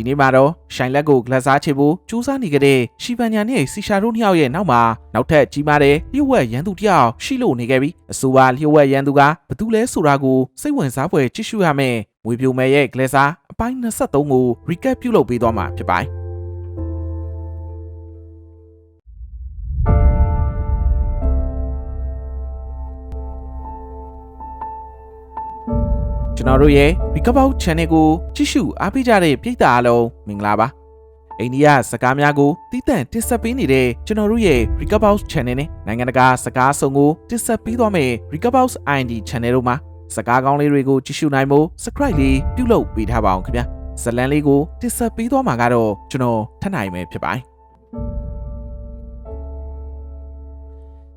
ဒီနေ့မှာတော့ရှိုင်လက်ကိုဂလက်စားချေဖို့စူးစမ်းနေကြတဲ့ရှီဗန်ညာနဲ့စီရှာတို့နှစ်ယောက်ရဲ့နောက်မှာနောက်ထပ်ကြီးမားတဲ့လျှို့ဝှက်ရန်သူတစ်ယောက်ရှိလို့နေခဲ့ပြီးအဆိုပါလျှို့ဝှက်ရန်သူကဘသူလဲဆိုတာကိုစိတ်ဝင်စားဖွယ်ကြည့်ရှုရမယ်။မွေပြိုမယ်ရဲ့ဂလက်စားအပိုင်း23ကို recap ပြုလုပ်ပေးသွားမှာဖြစ်ပါတယ်။ ကျွန်တော်တို့ရဲ့ Recover Channel ကိုကြည့်ရှုအားပေးကြတဲ့ပရိသတ်အားလုံးမင်္ဂလာပါအိန္ဒိယစကားများကိုတည်တံ့တင်ဆက်ပေးနေတဲ့ကျွန်တော်တို့ရဲ့ Recover Channel နဲ့နိုင်ငံတကာစကားအစုံကိုတင်ဆက်ပေးသွားမယ့် Recover ID Channel တို့မှာစကားကောင်းလေးတွေကိုကြည့်ရှုနိုင်ဖို့ Subscribe လေးပြုလုပ်ပေးထားပါအောင်ခင်ဗျာဇတ်လန်လေးကိုတင်ဆက်ပေးသွားမှာကတော့ကျွန်တော်ထပ်နိုင်မယ်ဖြစ်ပါတယ်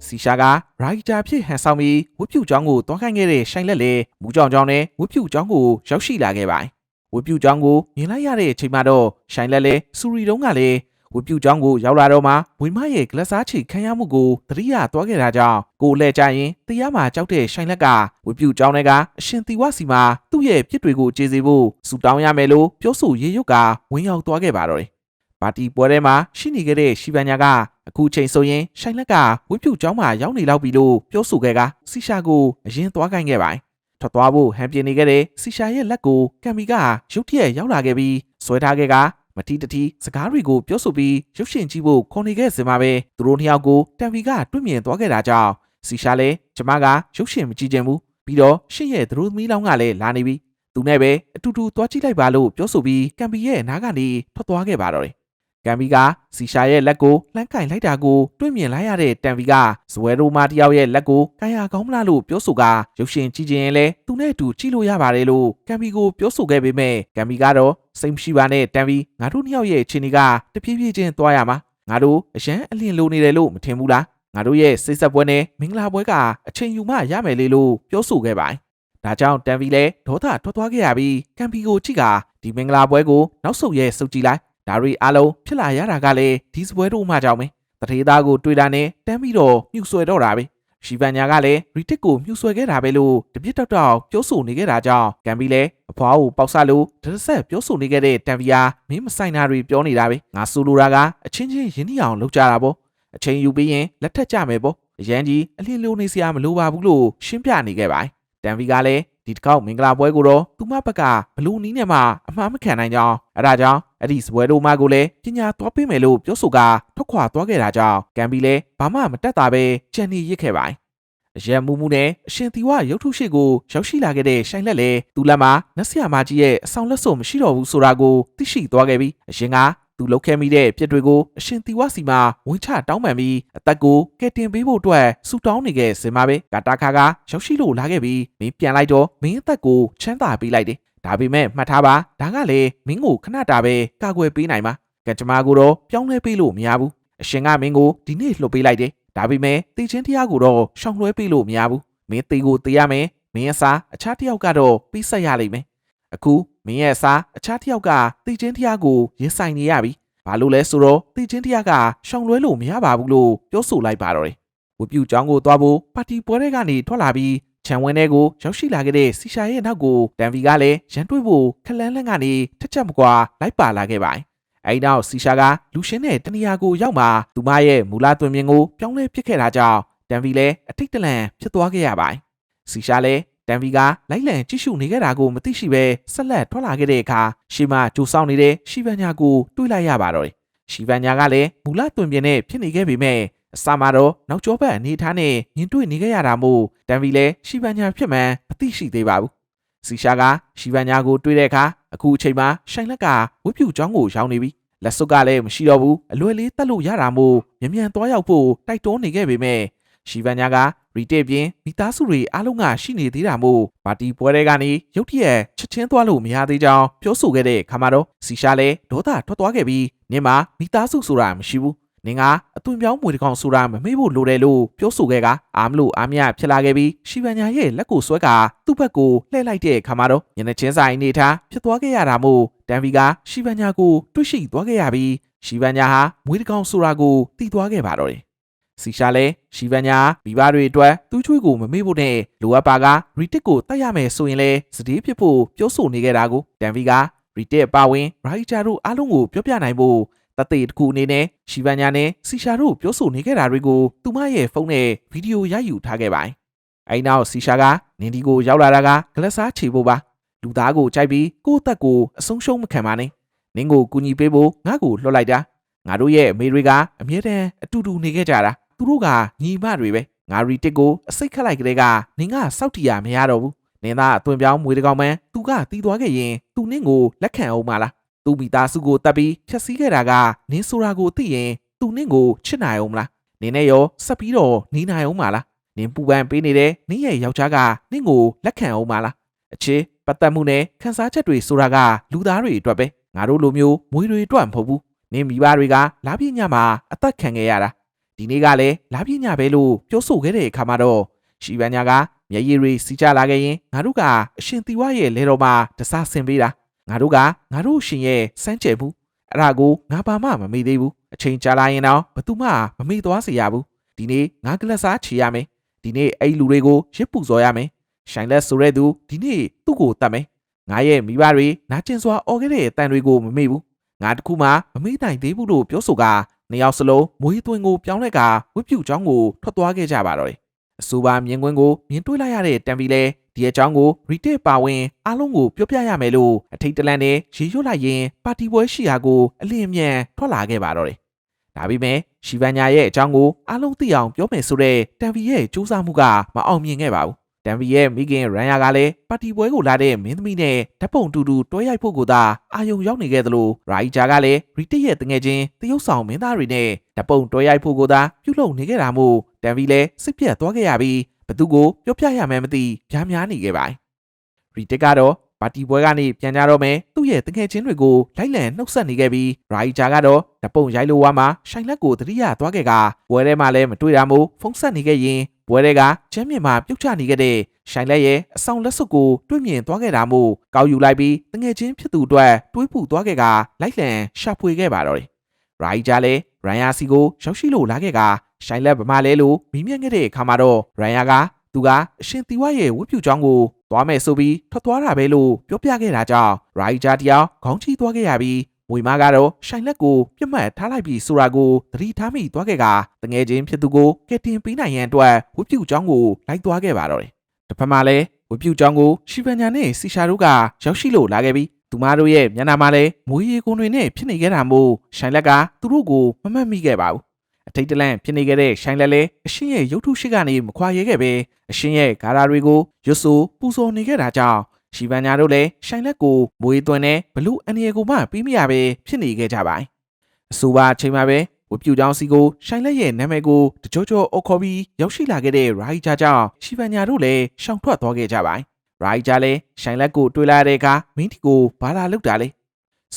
စီရှာကရိုက်တာဖြစ်ဟန်ဆောင်ပြီးဝတ်ပြုကျောင်းကိုတွားခိုင်းခဲ့တဲ့ရှိုင်လက်လေမူကြောင်ကျောင်းနဲ့ဝတ်ပြုကျောင်းကိုရောက်ရှိလာခဲ့ပါတယ်။ဝတ်ပြုကျောင်းကိုမြင်လိုက်ရတဲ့အချိန်မှာတော့ရှိုင်လက်လေစူရီတုံးကလည်းဝတ်ပြုကျောင်းကိုရောက်လာတော့မှဝင်းမရဲ့ဂလက်စားချီခံရမှုကိုသတိရသွားခဲ့တာကြောင့်ကိုလှည့်ကြရင်တရားမှာကြောက်တဲ့ရှိုင်လက်ကဝတ်ပြုကျောင်းထဲကအရှင်တီဝစီမှာသူ့ရဲ့ပြစ်တွေကိုကျေစေဖို့စူတောင်းရမယ်လို့ပြောဆိုရေရွတ်ကဝင်းရောက်သွားခဲ့ပါတော့တယ်။ပါတီပွဲထဲမှာရှိနေခဲ့တဲ့ရှီဗန်ညာက အခုချိန်ဆိုရင်ရှိုင်လက်ကဝိပုကျောင်းမှာရောက်နေလောက်ပြီလို့ပြောဆိုခဲ့ကစီရှာကိုအရင်သွားခိုင်းခဲ့ပါတယ်။ထွက်သွားဖို့ဟန်ပြနေခဲ့တဲ့စီရှာရဲ့လက်ကိုကမ်မီကရုတ်တရက်ရောက်လာခဲ့ပြီးဆွဲထားခဲ့ကမတီတတီစကားတွေကိုပြောဆိုပြီးရုပ်ရှင်ကြည့်ဖို့ခေါ်နေခဲ့စင်မှာပဲသူတို့နှစ်ယောက်ကိုတန်ဗီကတွေ့မြင်သွားခဲ့တာကြောင့်စီရှာလည်းကျမကရုပ်ရှင်မကြည့်ချင်ဘူးပြီးတော့ရှင့်ရဲ့သတို့သမီးလောင်းကလည်းလာနေပြီသူနဲ့ပဲအတူတူသွားကြည့်လိုက်ပါလို့ပြောဆိုပြီးကမ်ပီရဲ့နားကနေထွက်သွားခဲ့ပါတော့တယ် ကမ်ဘီကစီရှာရဲ့လက်ကိုလှမ်းကင်လိုက်တာကိုတွေ့မြင်လိုက်ရတဲ့တန်ဗီကဇဝဲရိုမာတယောက်ရဲ့လက်ကိုကိုင်ရကောင်းမလားလို့ပြောဆိုကရုပ်ရှင်ကြည့်ခြင်းရင်လဲသူနဲ့အတူကြည့်လို့ရပါတယ်လို့ကမ်ဘီကိုပြောဆိုခဲ့ပေမဲ့ကမ်ဘီကတော့စိတ်မရှိပါနဲ့တန်ဗီငါတို့နှစ်ယောက်ရဲ့အခြေအနေကတဖြည်းဖြည်းချင်းသွားရမှာငါတို့အရန်အလင်းလိုနေတယ်လို့မထင်ဘူးလားငါတို့ရဲ့စိတ်ဆက်ပွဲနဲ့မင်္ဂလာပွဲကအချိန်ယူမှရမယ်လေလို့ပြောဆိုခဲ့ပါတယ်ဒါကြောင့်တန်ဗီလည်းဒေါသထွက်သွားခဲ့ရပြီးကမ်ပီကိုကြည့်ကဒီမင်္ဂလာပွဲကိုနောက်ဆုတ်ရဲစုပ်ကြည့်လိုက် ဒါရီအားလုံးဖြစ်လာရတာကလည်းဒီစပွဲတို့မှကြောင့်ပဲတထေးသားကိုတွေ့တာနဲ့တမ်းပြီးတော့မြှူဆွဲတော့တာပဲရှီဗန်ညာကလည်းရီတစ်ကိုမြှူဆွဲခဲ့တာပဲလို့တပြစ်တောက်တောက်ပြောဆိုနေခဲ့တာကြောင့်ကမ်ဘီလည်းအဖွားကိုပေါက်ဆလို့ဒရဆက်ပြောဆိုနေခဲ့တဲ့တန်ဗီယာမင်းမဆိုင်တာတွေပြောနေတာပဲငါဆိုလိုတာကအချင်းချင်းရင်းနှီးအောင်လုပ်ကြတာပေါ့အချိန်ယူပြီးရင်လက်ထက်ကြမယ်ပေါ့အရန်ကြီးအလင်းလိုနေစရာမလိုပါဘူးလို့ရှင်းပြနေခဲ့ပါတယ်တန်ဗီကလည်းဒီတစ်ခေါက်မင်္ဂလာပွဲကိုတော့သူမဘက်ကဘလူးနီးနဲ့မှအမှားမခံနိုင်ကြောင်းအဲဒါကြောင့် အဲ့ဒီစပွဲတို့မကိုလည်းပညာသွားပေးမယ်လို့ပြောဆိုကထွက်ခွာသွားခဲ့တာကြောင့်ကံဘီလည်းဘာမှမတက်တာပဲကြံနေရစ်ခဲ့ပါတယ်အရန်မူမူနဲ့အရှင်တီဝရုပ်ထုရှိကိုရောက်ရှိလာခဲ့တဲ့ရှိုင်လက်လည်းသူ့လက်မှာနတ်ဆရာမကြီးရဲ့အဆောင်လက်စုံမရှိတော့ဘူးဆိုတာကိုသိရှိသွားခဲ့ပြီးအရှင်ကသူလှုပ်ခဲမိတဲ့ပြစ်တွေကိုအရှင်တီဝစီမှာဝင်ချတောင်းပန်ပြီးအသက်ကိုကဲတင်ပေးဖို့အတွက်ဆူတောင်းနေခဲ့စင်မှာပဲကာတာခါကရောက်ရှိလို့လာခဲ့ပြီးမင်းပြန်လိုက်တော့မင်းအသက်ကိုချမ်းသာပေးလိုက်တယ် ဒါပေမဲ့မှတ်ထားပါဒါကလည်းမင်းကိုခဏတာပဲကာကွယ်ပေးနိုင်မှာကံကြမ္မာကိုတော့ပြောင်းလဲပေးလို့မရဘူးအရှင်ကမင်းကိုဒီနေ့လှုပ်ပေးလိုက်တယ်ဒါပေမဲ့တေချင်းတရားကိုတော့ရှောင်လွှဲပေးလို့မရဘူးမင်းတေကိုတေးရမယ်မင်းအစားအခြားတစ်ယောက်ကတော့ပြီးဆက်ရလိမ့်မယ်အခုမင်းရဲ့အစားအခြားတစ်ယောက်ကတေချင်းတရားကိုရင်ဆိုင်နေရပြီဘာလို့လဲဆိုတော့တေချင်းတရားကရှောင်လွှဲလို့မရပါဘူးလို့ပြောဆိုလိုက်ပါတော့တယ်ဝပြူကျောင်းကိုသွားဖို့ပါတီပွဲတွေကနေထွက်လာပြီး ခြံဝင်းထဲကိုရောက်ရှိလာခဲ့တဲ့စီရှာရဲ့နောက်ကိုတန်ဗီကလည်းရန်တွေ့ဖို့ခလန်းလန်းကနေထက်ချက်မကွာလိုက်ပါလာခဲ့ပါတယ်။အဲဒီနောက်စီရှာကလူရှင်းတဲ့တနေရာကိုရောက်မှသူမရဲ့မူလသွင်မြင်ကိုပြောင်းလဲပစ်ခဲ့တာကြောင့်တန်ဗီလည်းအထိတ်တလန့်ဖြစ်သွားခဲ့ရပါတယ်။စီရှာလည်းတန်ဗီကလိုက်လံကြည့်ရှုနေခဲ့တာကိုမသိရှိပဲဆက်လက်ထွက်လာခဲ့တဲ့အခါရှီမာကြိုဆောင်နေတဲ့ရှီဗန်ညာကိုတွေးလိုက်ရပါတော့တယ်။ရှီဗန်ညာကလည်းမူလသွင်ပြင်နဲ့ဖြစ်နေခဲ့ပေမဲ့ အစမှာတော့နောက်ကျောဘက်အနေထားနဲ့ညင်တွေ့နေခဲ့ရတာမို့တန်ဗီလည်းရှီဗန်ညာဖြစ်မှန်းမသိရှိသေးပါဘူးစီရှာကရှီဗန်ညာကိုတွေ့တဲ့အခါအခုအချိန်မှာရှိုင်လက်ကဝစ်ပြူချောင်းကိုရောက်နေပြီလက်စွပ်ကလည်းမရှိတော့ဘူးအလွယ်လေးတက်လို့ရတာမို့မြန်မြန်သွားရောက်ဖို့တိုက်တွန်းနေခဲ့ပေမဲ့ရှီဗန်ညာကရီတေပြင်မိသားစုတွေအားလုံးကရှိနေသေးတာမို့ပါတီပွဲတွေကနေရုတ်တရက်ချက်ချင်းသွားလို့မရသေးကြောင်းပြောဆိုခဲ့တဲ့ခါမှာတော့စီရှာလည်းဒေါသထွက်သွားခဲ့ပြီးနင်မှာမိသားစုဆိုတာမရှိဘူး နင်ကအသွင်ပြောင်းမွေတကောင်ဆိုတာမမေ့ဖို့လိုတယ်လို့ပြောဆိုခဲ့ကအာမလို့အာမရဖြစ်လာခဲ့ပြီးရှီဗန်ညာရဲ့လက်ကိုဆွဲကသူ့ဘက်ကိုလှည့်လိုက်တဲ့အခါမှာတော့ညနေချင်းဆိုင်နေထားဖြစ်သွားခဲ့ရတာမို့တန်ဗီကရှီဗန်ညာကိုတွေ့ရှိသွားခဲ့ရပြီးရှီဗန်ညာဟာမွေတကောင်ဆိုတာကိုသိသွားခဲ့ပါတော့တယ်စီရှာလဲရှီဗန်ညာမိဘတွေအတွက်သူ့ချွေးကိုမမေ့ဖို့နဲ့လိုအပ်ပါကရီတစ်ကိုတတ်ရမယ်ဆိုရင်လဲစတေးဖြစ်ဖို့ပြောဆိုနေခဲ့တာကိုတန်ဗီကရီတက်ပါဝင်ရိုက်တာတို့အားလုံးကိုပြောပြနိုင်ဖို့ တသက်တစ်ခုအနေနဲ့ရှီဗန်ညာနဲ့စီရှာတို့ပြောဆိုနေခဲ့တာတွေကိုသူမရဲ့ဖုန်းနဲ့ဗီဒီယိုရိုက်ယူထားခဲ့ပါတယ်။အဲဒီနောက်စီရှာကနင်ဒီကိုရောက်လာတာကဂလက်စားချေဖို့ပါလူသားကိုကြိုက်ပြီးကိုယ့်အသက်ကိုအဆုံးရှုံးမခံပါနဲ့နင်ကိုကူညီပေးဖို့ငါ့ကိုလွှတ်လိုက်တာငါတို့ရဲ့အမေတွေကအမြဲတမ်းအတူတူနေခဲ့ကြတာသူတို့ကညီမတွေပဲငါရီတစ်ကိုအစိတ်ခတ်လိုက်ကလေးကနင်ကစောက်တီရမရတော့ဘူးနင်သားအသွင်ပြောင်းမွေးတကောင်မှန်သူကတီးသွားခဲ့ရင်သူနင့်ကိုလက်ခံအောင်မလား သူမိသားစုကိုတတ်ပြီးဖြတ်စည်းခဲ့တာကနင်းဆိုတာကိုသိရင်သူနင့်ကိုချစ်နိုင်အောင်မလားနင်းနဲ့ရောဆက်ပြီးတော့နေနိုင်အောင်မလားနင်းပူပန်ပေးနေတဲ့နင်းရဲ့ယောက်ျားကနင့်ကိုလက်ခံအောင်မလားအချစ်ပတ်သက်မှုနဲ့ခန်းစားချက်တွေဆိုတာကလူသားတွေအတွက်ပဲငါတို့လိုမျိုးမွေးတွေအတွက်မဟုတ်ဘူးနင်းမိဘတွေကလာပြည့်ညမှာအသက်ခံခဲ့ရတာဒီနေ့ကလည်းလာပြည့်ညပဲလို့ပြောဆိုခဲ့တဲ့အခါမှာတော့ရှီဗန်ညာကမျက်ရည်တွေစီချလာခဲ့ရင်ငါတို့ကအရှင်တီဝရဲ့လဲတော်မှာတစားဆင်ပေးတာ ငါတို့ကငါတို့ရှင်ရဲ့စမ်းကြယ်မှုအဲ့ဒါကိုငါဘာမှမမေ့သေးဘူးအချိန်ကြာလာရင်တော့ဘသူမှမမေ့သွားစေရဘူးဒီနေ့ငါကလပ်စားချေရမယ်ဒီနေ့အဲ့လူတွေကိုရစ်ပူစော်ရမယ်ရှိုင်လက်ဆိုတဲ့သူဒီနေ့သူ့ကိုတတ်မယ်ငါရဲ့မိဘတွေနာကျင်စွာအော်ခဲ့တဲ့အတန်တွေကိုမမေ့ဘူးငါတခုမှမမေ့နိုင်သေးဘူးလို့ပြောဆိုကနှစ်ယောက်စလုံးမွေးသွင်းကိုပြောင်းလဲကဝစ်ပြူချောင်းကိုထွက်သွားခဲ့ကြပါတော့တယ် အဆိုပါမြင်ကွင်းကိုမြင်တွေ့လိုက်ရတဲ့တန်ပီလဲဒီအကြောင်းကိုရီတက်ပါဝင်အားလုံးကိုပြောပြရမယ်လို့အထိတ်တလန့်နဲ့ရေရွတ်လိုက်ရင်ပါတီပွဲရှိရာကိုအလင်းအမြန်ထွက်လာခဲ့ပါတော့တယ်။ဒါပေမဲ့ရှီဗန်ညာရဲ့အကြောင်းကိုအားလုံးသိအောင်ပြောမယ်ဆိုတဲ့တန်ဗီရဲ့စူးစမ်းမှုကမအောင်မြင်ခဲ့ပါဘူး။တန်ဗီရဲ့မိခင်ရန်ယာကလည်းပါတီပွဲကိုလာတဲ့မင်းသမီးနဲ့ဓာတ်ပုံတူတူတွဲရိုက်ဖို့ကိုသာအာယုံရောက်နေခဲ့သလိုရာဂျီဂျာကလည်းရီတက်ရဲ့တငယ်ချင်းတရုတ်ဆောင်မင်းသားတွေနဲ့ဓာတ်ပုံတွဲရိုက်ဖို့ကိုသာပြုလုပ်နေခဲ့တာမို့ တန်ဗီလည်းစိတ်ပြတ်သွားခဲ့ရပြီးဘသူကိုပြောပြရမယ်မသိပြားများနေခဲ့ပါတယ်။ရီတက်ကတော့ပါတီပွဲကနေပြန်ကြတော့မယ်သူ့ရဲ့တငယ်ချင်းတွေကိုလိုက်လံနှုတ်ဆက်နေခဲ့ပြီးရာဂျီဂျာကတော့ဓပုံရိုက်လိုဝါမှာရှိုင်လက်ကိုတတိယသွားခဲ့ကပွဲထဲမှာလည်းမတွေ့တာမို့ဖုန်းဆက်နေခဲ့ရင်ပွဲထဲကချမ်းမြင်မှာပြုတ်ချနေခဲ့တဲ့ရှိုင်လက်ရဲ့အဆောင်လက်စွပ်ကိုတွေ့မြင်သွားခဲ့တာမို့ကောက်ယူလိုက်ပြီးတငယ်ချင်းဖြစ်သူအတွက်တွေးပူသွားခဲ့ကလိုက်လံရှာဖွေခဲ့ပါတော့တယ်။ရာဂျီဂျာလည်း ရန်ယာစီကိုရောက်ရှိလို့လာခဲ့ကရှိုင်လက်ဗမာလဲလို့မိမြင့်ခဲ့တဲ့အခါမှာတော့ရန်ယာကသူကအရှင်တီဝရဲ့ဝတ်ပြုကြောင်းကိုသွားမယ်ဆိုပြီးထွက်သွားတာပဲလို့ပြောပြခဲ့တာကြောင့်ရိုက်ဂျာတယောက်ခေါင်းချီသွားခဲ့ရပြီးမွေမကတော့ရှိုင်လက်ကိုပြတ်မှတ်ထားလိုက်ပြီးဆိုတာကိုသတိထားမိသွားခဲ့ကတငယ်ချင်းဖြစ်သူကိုကဲတင်ပေးနိုင်ရန်အတွက်ဝတ်ပြုကြောင်းကိုလိုက်သွားခဲ့ပါတော့တယ်။တစ်ဖက်မှာလည်းဝတ်ပြုကြောင်းကိုရှီဗန်ညာနဲ့စီရှာတို့ကရောက်ရှိလို့လာခဲ့ပြီး သူမတို့ရဲ့မျက်နှာမှာလည်းမွေးရီကုန်းတွေနဲ့ဖြစ်နေခဲ့တာမို့ရှိုင်လက်ကသူတို့ကိုမမှတ်မိခဲ့ပါဘူးအထိတ်တလန့်ဖြစ်နေခဲ့တဲ့ရှိုင်းလဲလဲအရှင်ရဲ့ရုပ်ထုရှိကနေမခွာရဲခဲ့ပဲအရှင်ရဲ့ဂါရာတွေကိုရွတ်ဆိုပူဇော်နေခဲ့တာကြောင့်ရှီဗန်ညာတို့လည်းရှိုင်းလက်ကိုမွေးသွင်းတဲ့ဘလူအန်ရီကိုမှပြီးမရပဲဖြစ်နေခဲ့ကြပါတယ်အဆိုပါချိန်မှာပဲဝပြူချောင်းစီကိုရှိုင်းလက်ရဲ့နာမည်ကိုတကြောကြောအုပ်ခေါ်ပြီးရောက်ရှိလာခဲ့တဲ့ရိုက်ဂျာကြောင့်ရှီဗန်ညာတို့လည်းရှောင်ထွက်သွားခဲ့ကြပါတယ် ရိုက်ဂျာလည်းရှိုင်းလက်ကိုတွေ့လာတဲ့အခါမင်းတီကိုဘာလာလောက်တာလဲ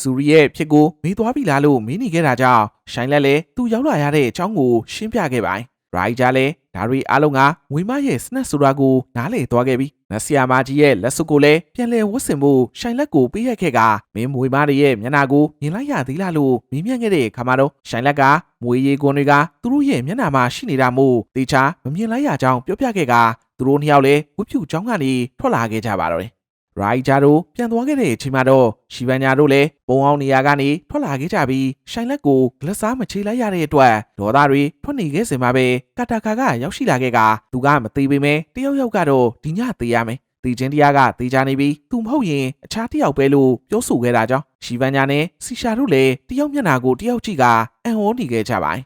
စူရီရဲ့ဖြစ်ကိုမေးသွားပြီလားလို့မေးနေခဲ့တာကြောင့်ရှိုင်းလက်လည်းသူရောက်လာရတဲ့အကြောင်းကိုရှင်းပြခဲ့ပါတယ်။ရိုက်ဂျာလည်းဒါရီအားလုံးကငွေမရဲ့စနက်ဆိုတာကိုနားလည်သွားခဲ့ပြီ။နဆီယာမာကြီးရဲ့လက်စုပ်ကိုလည်းပြန်လဲဝတ်ဆင်ဖို့ရှိုင်းလက်ကိုပေးရခဲ့ကမင်းမွေမရဲ့မျက်နှာကိုမြင်လိုက်ရသေးလားလို့မေးမြန်းခဲ့တဲ့အခါမှာတော့ရှိုင်းလက်ကမွေရီကွန်တွေကသူတို့ရဲ့မျက်နှာမှာရှိနေတာမို့တေချာမမြင်လိုက်ရကြောင်းပြောပြခဲ့က သူတို့နှစ်ယောက်လည်းဝှဖြူချောင်းကနေထွက်လာခဲ့ကြပါတော့တယ်ရိုက်ဂျာတို့ပြန်သွားခဲ့တဲ့အချိန်မှာတော့ရှီဗန်ညာတို့လည်းပုံအောင်နေရာကနေထွက်လာခဲ့ကြပြီးရှိုင်လက်ကိုဂလက်စားမချေလိုက်ရတဲ့အတွက်ဒေါသတွေထွက်နေခဲ့စင်မှာပဲကာတာကာကရောက်ရှိလာခဲ့ကသူကမသေးပေမဲ့တယောက်ယောက်ကတော့ဒီညသေးရမယ်တေချင်းတရားကတေချာနေပြီးသူမဟုတ်ရင်အခြားတယောက်ပဲလို့ပြောဆိုခဲ့တာကြောင့်ရှီဗန်ညာနဲ့စီရှာတို့လည်းတယောက်မျက်နှာကိုတယောက်ကြည့်ကအံ့ဩနေခဲ့ကြပါတယ်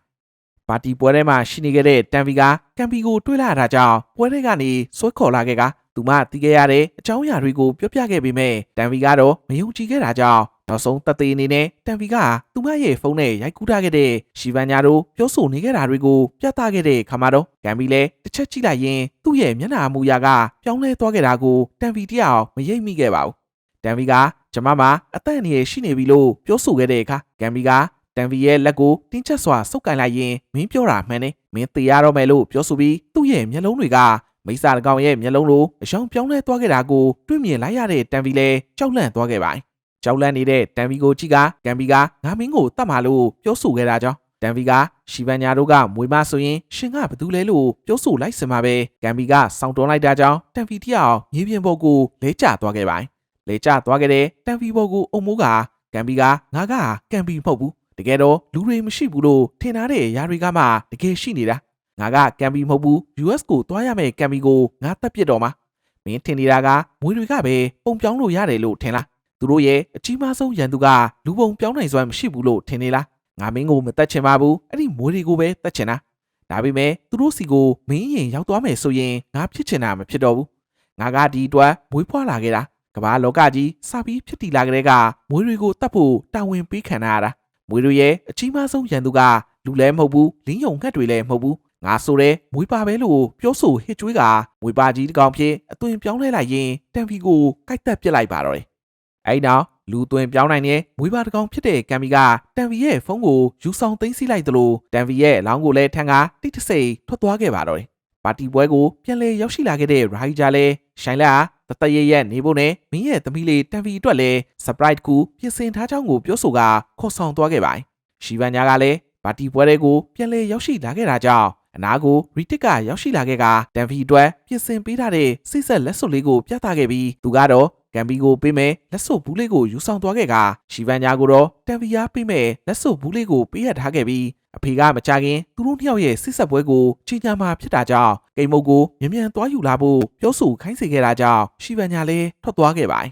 ပါတီပွဲထဲမှာရှိနေခဲ့တဲ့တန်ဗီကကမ်ပီကိုတွေးလာတာကြောင့်ပွဲထဲကနေဆွဲခေါ်လာခဲ့ကသူမတီးခဲ့ရတဲ့အကြောင်းအရာတွေကိုပြောပြခဲ့ပေမဲ့တန်ဗီကတော့မယုံကြည်ခဲ့တာကြောင့်နောက်ဆုံးတသေးအနေနဲ့တန်ဗီကသူမရဲ့ဖုန်းနဲ့ရိုက်ကူးထားခဲ့တဲ့ရှီဗန်ညာတို့ပြောဆိုနေခဲ့တာတွေကိုပြသခဲ့တဲ့ခါမှာတော့ကမ်ဘီလည်းတစ်ချက်ကြည့်လိုက်ရင်သူ့ရဲ့မျက်နှာမူရာကပြောင်းလဲသွားခဲ့တာကိုတန်ဗီတယောက်မရိပ်မိခဲ့ပါဘူးတန်ဗီကကျမမှာအသက်အန္တရာယ်ရှိနေပြီလို့ပြောဆိုခဲ့တဲ့အခါကမ်ဘီက တန်ဗီရဲ့လက်ကိုတင်းချက်စွာဆုပ်ကန်လိုက်ရင်မင်းပြောတာမှန်တယ်မင်းသိရတော့မယ်လို့ပြောဆိုပြီးသူ့ရဲ့မျက်လုံးတွေကမိစာတကောင်ရဲ့မျက်လုံးလိုအယောင်ပြောင်းလဲသွားခဲ့တာကိုတွေ့မြင်လိုက်ရတဲ့တန်ဗီလည်းကြောက်လန့်သွားခဲ့ပါတယ်။ကြောက်လန့်နေတဲ့တန်ဗီကိုကြည့်ကကမ်ဗီကငါမင်းကိုတတ်မှလို့ပြောဆိုခဲ့တာကြောင့်တန်ဗီကရှီဗန်ညာတို့ကမွေမဆိုရင်ရှင်ကဘသူလဲလို့ပြောဆိုလိုက်စမှာပဲကမ်ဗီကစောင်းတွန်းလိုက်တာကြောင့်တန်ဗီတယောက်မြေပြင်ပေါ်ကိုလဲကျသွားခဲ့ပါတယ်လေကျသွားခဲ့တဲ့တန်ဖီဘော်ကိုအုံမိုးကကံပီကငါကကံပီမဟုတ်ဘူး တကယ်တော့လူတွေမရှိဘူးလို့ထင်ထားတဲ့ຢာတွေကမှတကယ်ရှိနေတာငါကကံပီမဟုတ်ဘူး US ကိုသွားရမယ်ကံပီကိုငါတက်ပြစ်တော့မှာမင်းထင်နေတာကမွေတွေကပဲပုံပြောင်းလို့ရတယ်လို့ထင်လားသူတို့ရဲ့အကြီးမားဆုံးရန်သူကလူပုံပြောင်းနိုင်စွမ်းမရှိဘူးလို့ထင်နေလားငါမင်းကိုမတက်ချင်ပါဘူးအဲ့ဒီမွေတွေကိုပဲတက်ချင်တာဒါပေမဲ့သူတို့စီကိုမင်းရင်ရောက်သွားမယ်ဆိုရင်ငါဖြစ်ချင်တာမဖြစ်တော့ဘူးငါကဒီအတွက်မွေးဖွားလာခဲ့တာကမ္ဘာလောကကြီးစပြီးဖြစ်တည်လာကြတဲ့ကမွေးတွေကိုတတ်ဖို့တာဝန်ပေးခံရတာ မွေးတွေရဲ့အကြီးမားဆုံးရန်သူကလူလည်းမဟုတ်ဘူးလင်းယုံငှက်တွေလည်းမဟုတ်ဘူးငါဆိုတဲ့မွေးပါပဲလို့ပြောဆိုဟစ်ကြွေးကမွေးပါကြီးတစ်ကောင်ဖြစ်အသွင်ပြောင်းလဲလိုက်ရင်တန်ဖီကိုကိုက်တက်ပစ်လိုက်ပါတော့တယ်အဲ့နောက်လူသွင်းပြောင်းနိုင်တဲ့မွေးပါတစ်ကောင်ဖြစ်တဲ့ကံမီကတန်ဖီရဲ့ဖုန်းကိုယူဆောင်သိမ်းဆည်းလိုက်သလိုတန်ဖီရဲ့အလောင်းကိုလည်းထန်ကတိတ်တဆိတ်ထွက်သွားခဲ့ပါတော့တယ်ပါတီပွဲကိုပြန်လည်ရောက်ရှိလာခဲ့တဲ့ရိုက်ဂျာလည်းရှိုင်လာ တတရရဲ့နေဖို့နဲ့မင်းရဲ့သမီးလေးတန်ဖီအတွက်လည်း surprise ကူပြင်ဆင်ထားကြောင်းကိုပြောဆိုကခေါ်ဆောင်သွားခဲ့ပါတယ်ရှီဗန်ညာကလည်းပါတီပွဲတွေကိုပြန်လည်ရောက်ရှိလာခဲ့တာကြောင့်အနာကိုရီတစ်ကရောက်ရှိလာခဲ့ကတန်ဖီအတွက်ပြင်ဆင်ပေးထားတဲ့စိတ်ဆက်လက်စွပ်လေးကိုပြသခဲ့ပြီးသူကတော့ကမ်ဘီကိုပေးမယ်လက်စွပ်ဘူးလေးကိုယူဆောင်သွားခဲ့ကရှီဗန်ညာကိုတော့တန်ဖီယာပေးမယ်လက်စွပ်ဘူးလေးကိုပေးရထားခဲ့ပြီး အဖေကမကြခင်သူတို့နှစ်ယောက်ရဲ့စစ်ဆက်ပွဲကိုချိန်ညာမှာဖြစ်တာကြောင့်ကိမ်မုတ်ကိုမြန်မြန်သွားယူလာဖို့ပြောဆိုခိုင်းစေခဲ့တာကြောင့်ရှီဗန်ညာလည်းထွက်သွားခဲ့ပါတယ်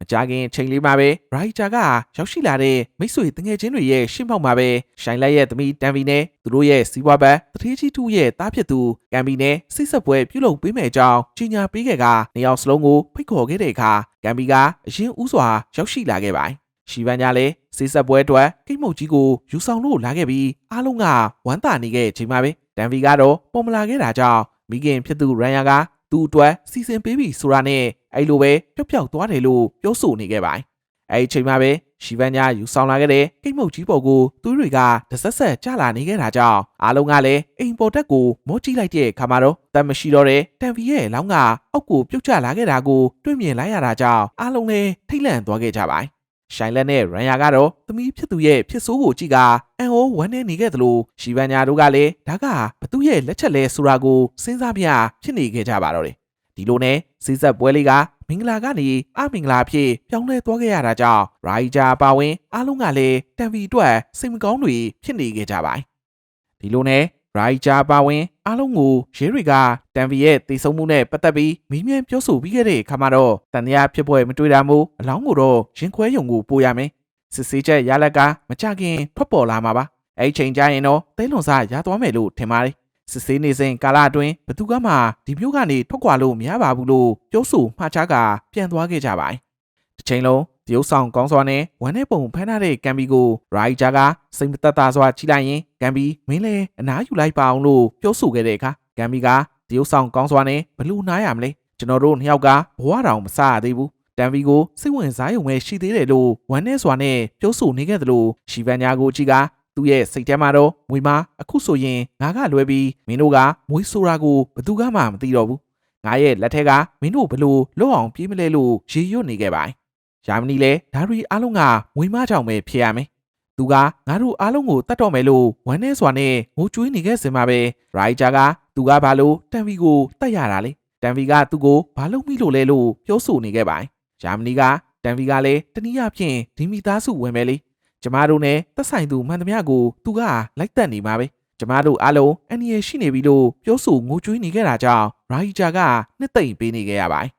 မကြခင်ချိန်လေးမှာပဲရိုက်ဂျာကရောက်ရှိလာတဲ့မိတ်ဆွေတငယ်ချင်းတွေရဲ့ရှင်းပေါက်မှာပဲရှိုင်လက်ရဲ့သမီးတန်ဗီနဲ့သူတို့ရဲ့စီးပွားဘတ်တထေးကြီးတူရဲ့တားဖြစ်သူကမ်ဘီနဲ့စိတ်ဆက်ပွဲပြုလုပ်ပေးမယ်ကြောင်းကြီးညာပေးခဲ့ကနေအောင်စလုံးကိုဖိတ်ခေါ်ခဲ့တဲ့အခါကမ်ဘီကအရင်ဦးစွာရောက်ရှိလာခဲ့ပါတယ်ရှီဗန်ညာလည်း စိတ်ဆက်ပွဲအတွက်ကိတ်မုတ်ကြီးကိုယူဆောင်လို့လာခဲ့ပြီးအားလုံးကဝမ်းသာနေခဲ့ချိန်မှာပဲတန်ဗီကတော့ပေါ်မလာခဲ့တာကြောင့်မိခင်ဖြစ်သူရန်ယာကသူ့အတွက်စီစဉ်ပေးပြီဆိုတာနဲ့အဲ့လိုပဲပျောက်ပျောက်သွားတယ်လို့ပြောဆိုနေခဲ့ပါတယ်။အဲ့ဒီချိန်မှာပဲရှီဗန်ညာယူဆောင်လာခဲ့တဲ့ကိတ်မုတ်ကြီးပေါ်ကိုသူတွေကတဆက်ဆက်ကျလာနေခဲ့တာကြောင့်အားလုံးကလည်းအိမ်ပေါ်တက်ကိုမောကြည့်လိုက်တဲ့အခါမှာတော့တတ်မရှိတော့တဲ့တန်ဖီရဲ့လောင်းကအောက်ကိုပြုတ်ကျလာခဲ့တာကိုတွေ့မြင်လိုက်ရတာကြောင့်အားလုံးလည်းထိတ်လန့်သွားခဲ့ကြပါတယ်။ ရှိုင်လက်နဲ့ရန်ယာကတော့သမီးဖြစ်သူရဲ့ဖြစ်ဆိုးကိုကြည့်ကအန်ဟိုဝမ်းနေနေခဲ့သလိုရှီဗန်ညာတို့ကလည်းဒါကဘသူရဲ့လက်ချက်လဲဆိုတာကိုစဉ်းစားပြဖြစ်နေခဲ့ကြပါတော့တယ်ဒီလိုနဲ့စီးဆက်ပွဲလေးကမင်္ဂလာကနေအမင်္ဂလာဖြစ်ပြောင်းလဲသွားခဲ့ရတာကြောင့်ရိုက်ဂျာပါဝင်အားလုံးကလည်းတန်ဖီအတွက်စိတ်မကောင်းတွေဖြစ်နေခဲ့ကြပါတယ်ဒီလိုနဲ့ ရိုက်ဂျာပါဝင်အားလုံးကိုရဲတွေကတန်ဖီရဲ့တိတ်ဆုံးမှုနဲ့ပတ်သက်ပြီးမီးမြန်းပြောဆိုပြီးခဲ့တဲ့အခါမှာတော့တန်တရားဖြစ်ပွဲမတွေ့တာမို့အလောင်းကိုတော့ရင်ခွဲယုံကိုပို့ရမယ်စစ်ဆေးချက်ရလက်ကမကြခင်ထွက်ပေါ်လာမှာပါအဲ့ချိန်ကျရင်တော့သဲလွန်စားရသွားမယ်လို့ထင်ပါတယ်စစ်ဆေးနေစဉ်ကာလအတွင်းဘသူကမှဒီမျိုးကနေထွက်ခွာလို့မရပါဘူးလို့ပြောဆိုမှားချကပြန်သွားခဲ့ကြပါတယ်။တစ်ချိန်လုံး တရုတ်ဆောင်ကောင်းစွာနဲ့ဝမ်းနဲ့ပုံဖမ်းထားတဲ့ကံဘီကိုရိုက်ဂျာကစိတ်မသက်သာစွာချိလိုက်ရင်ကံဘီမင်းလည်းအနားယူလိုက်ပါအောင်လို့ပြောဆိုခဲ့တဲ့အခါကံဘီကတရုတ်ဆောင်ကောင်းစွာနဲ့ဘလို့နားရမလဲကျွန်တော်တို့နှစ်ယောက်ကဘဝတောင်မစားရသေးဘူးတန်ဗီကိုစိတ်ဝင်စားရုံပဲရှိသေးတယ်လို့ဝမ်းနဲ့စွာနဲ့ပြောဆိုနေခဲ့သလိုရှီဗန်ညာကိုကြည့်ကသူ့ရဲ့စိတ်ထဲမှာတော့မွေမအခုဆိုရင်ငါကလွဲပြီးမင်းတို့ကမွေဆိုတာကိုဘသူကမှမသိတော့ဘူးငါရဲ့လက်ထက်ကမင်းတို့ဘလို့လွတ်အောင်ပြေးမလဲလို့ရေရွတ်နေခဲ့ပါတယ် ယာမနီလည်းဒါရီအားလုံးကမွေမကြောင့်ပဲဖြစ်ရမယ်သူကငါတို့အားလုံးကိုတတ်တော့မယ်လို့ဝမ်းနေစွာနဲ့ငိုကြွေးနေခဲ့စင်မှာပဲရိုက်ဂျာကသူကဘာလို့တန်ဗီကိုတတ်ရတာလဲတန်ဗီကသူ့ကိုဘာလို့မိလို့လဲလို့ပြောဆိုနေခဲ့ပါတယ်ယာမနီကတန်ဗီကလည်းတနည်းအားဖြင့်ဒီမီသားစုဝင်ပဲလေကျမတို့နဲ့သက်ဆိုင်သူမှန်သမျှကိုသူကလိုက်တက်နေမှာပဲကျမတို့အားလုံးအန်ဒီရရှိနေပြီလို့ပြောဆိုငိုကြွေးနေခဲ့တာကြောင့်ရာဟီဂျာကနှစ်သိမ့်ပေးနေခဲ့ရပါတယ်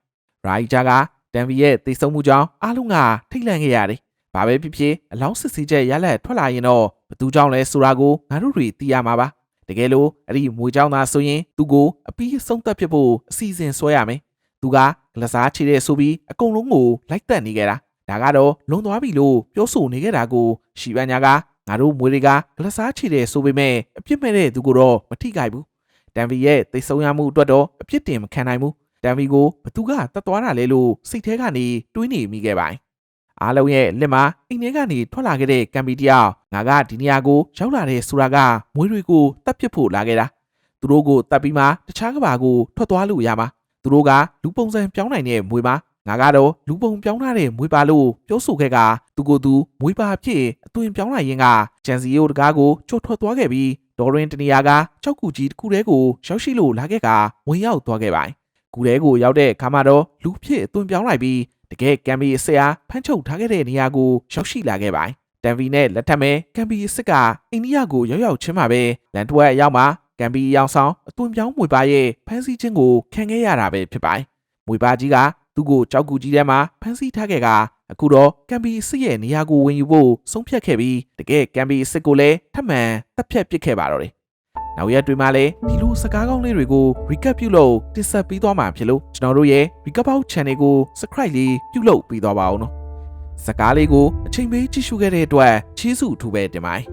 ရာဟီဂျာက ဒန်ဗီရဲ့တိတ်ဆုံးမှုကြောင့်အားလုံးကထိတ်လန့်ခဲ့ရတယ်။ဘာပဲဖြစ်ဖြစ်အလောင်းစစ်ဆေးချက်ရလက်ထွက်လာရင်တော့ဘသူကြောင့်လဲဆိုတာကိုငါတို့တွေသိရမှာပါ။တကယ်လို့အဲ့ဒီမွေကြောင့်သာဆိုရင်သူကိုအပြီးဆုံးသက်ဖြစ်ဖို့အစီအစဉ်ဆွဲရမယ်။သူကဂလစားချေတဲ့ဆိုပြီးအကုန်လုံးကိုလိုက်တက်နေခဲ့တာ။ဒါကတော့လွန်သွားပြီလို့ပြောဆိုနေခဲ့တာကိုရှီပန်ညာကငါတို့မွေတွေကဂလစားချေတဲ့ဆိုပေမဲ့အပြစ်မဲ့တဲ့သူကိုတော့မထိခိုက်ဘူး။ဒန်ဗီရဲ့တိတ်ဆုံးရမှုအတွက်တော့အပြစ်တင်မခံနိုင်ဘူး။ တန်ဗီကိုဘသူကတတ်သွားတာလဲလို့စိတ်ထဲကနေတွေးနေမိခဲ့ပါတယ်အားလုံးရဲ့လက်မှာအိမ်ထဲကနေထွက်လာခဲ့တဲ့ကံပီတယောက်ငါကဒီနေရာကိုရောက်လာတဲ့ဆိုတာကမွေးတွေကိုတတ်ပစ်ဖို့လာခဲ့တာသူတို့ကိုတတ်ပြီးမှတခြားကဘာကိုထွက်သွားလို့ရမှာသူတို့ကလူပုံစံပြောင်းနိုင်တဲ့မွေမှာငါကတော့လူပုံပြောင်းထားတဲ့မွေပါလို့ပြောဆိုခဲ့ကသူကိုယ်သူမွေပါဖြစ်အသွင်ပြောင်းလာရင်ကဂျန်စီယိုတကားကိုချွတ်ထွက်သွားခဲ့ပြီးဒေါ်ရင်တနီယာကကြောက်ကူကြီးတစ်ခုတည်းကိုရောက်ရှိလို့လာခဲ့ကဝင်ရောက်သွားခဲ့ပါတယ်။ ကူတဲကိုရောက်တဲ့အခါမှာတော့လူဖြစ်အသွင်ပြောင်းလိုက်ပြီးတကယ်ကမ်ဘီအစ်စ်အားဖမ်းချုပ်ထားခဲ့တဲ့နေရာကိုရောက်ရှိလာခဲ့ပါတယ်တန်ဗီနဲ့လက်ထပ်မဲ့ကမ်ဘီအစ်စ်ကအိန္ဒိယကိုရောက်ရောက်ချင်းမှာပဲလန်တွဲအရောက်မှာကမ်ဘီအယောင်ဆောင်အသွင်ပြောင်းမွေပါရဲ့ဖမ်းဆီးခြင်းကိုခံခဲ့ရတာပဲဖြစ်ပါတယ်မွေပါကြီးကသူ့ကိုကြောက်ကူကြီးထဲမှာဖမ်းဆီးထားခဲ့ကအခုတော့ကမ်ဘီအစ်စ်ရဲ့နေရာကိုဝင်ယူဖို့ဆုံးဖြတ်ခဲ့ပြီးတကယ်ကမ်ဘီအစ်စ်ကိုလည်းထပ်မံတပ်ဖြတ်ပစ်ခဲ့ပါတော့တယ် နောက်ရက်တွေမှာလည်းဒီလိုစကားကောင်းလေးတွေကို recap ပြုလုပ်တင်ဆက်ပေးသွားမှာဖြစ်လို့ကျွန်တော်တို့ရဲ့ recap out channel ကို subscribe လေးပြုလုပ်ပေးသွားပါအောင်နော်စကားလေးကိုအချိန်ပေးကြည့်ရှုခဲ့တဲ့အတွက်ချီးစုအထူးပဲတင်ပါတယ်